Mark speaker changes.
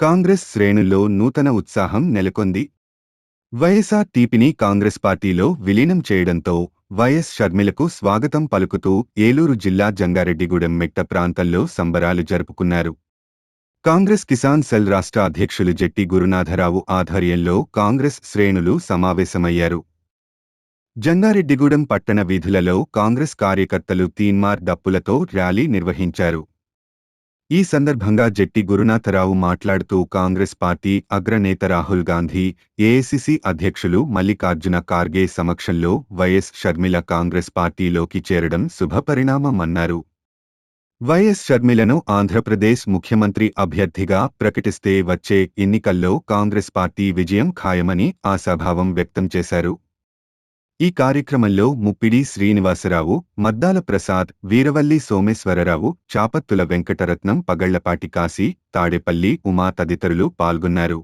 Speaker 1: కాంగ్రెస్ శ్రేణుల్లో నూతన ఉత్సాహం నెలకొంది. వైఎస్ఆర్ టీపీని కాంగ్రెస్ పార్టీలో విలీనం చేయడంతో వైఎస్ షర్మిలకు స్వాగతం పలుకుతూ ఏలూరు జిల్లా జంగారెడ్డిగూడెం మెట్ట ప్రాంతంలో సంబరాలు జరుపుకున్నారు. కాంగ్రెస్ కిసాన్ సెల్ రాష్ట్ర అధ్యక్షులు జెట్టి గురునాథరావు ఆధ్వర్యంలో కాంగ్రెస్ శ్రేణులు సమావేశమయ్యారు. జంగారెడ్డిగూడెం పట్టణ వీధులలో కాంగ్రెస్ కార్యకర్తలు తీన్మార్ డప్పులతో ర్యాలీ నిర్వహించారు. ఈ సందర్భంగా జట్టి గురునాథరావు మాట్లాడుతూ కాంగ్రెస్ పార్టీ అగ్రనేత రాహుల్ గాంధీ ఏఐసిసి అధ్యక్షులు మల్లికార్జున ఖార్గే సమక్షంలో వైఎస్ షర్మిల కాంగ్రెస్ పార్టీలోకి చేరడం శుభపరిణామమన్నారు. వైఎస్ షర్మిలను ఆంధ్రప్రదేశ్ ముఖ్యమంత్రి అభ్యర్థిగా ప్రకటిస్తే వచ్చే ఎన్నికల్లో కాంగ్రెస్ పార్టీ విజయం ఖాయమని ఆశాభావం వ్యక్తం చేశారు. ఈ కార్యక్రమంలో ముప్పిడి శ్రీనివాసరావు మద్దాల ప్రసాద్ వీరవల్లి సోమేశ్వరరావు చాపత్తుల వెంకటరత్నం పగళ్ళపాటి కాశీ తాడేపల్లి ఉమా తదితరులు పాల్గొన్నారు.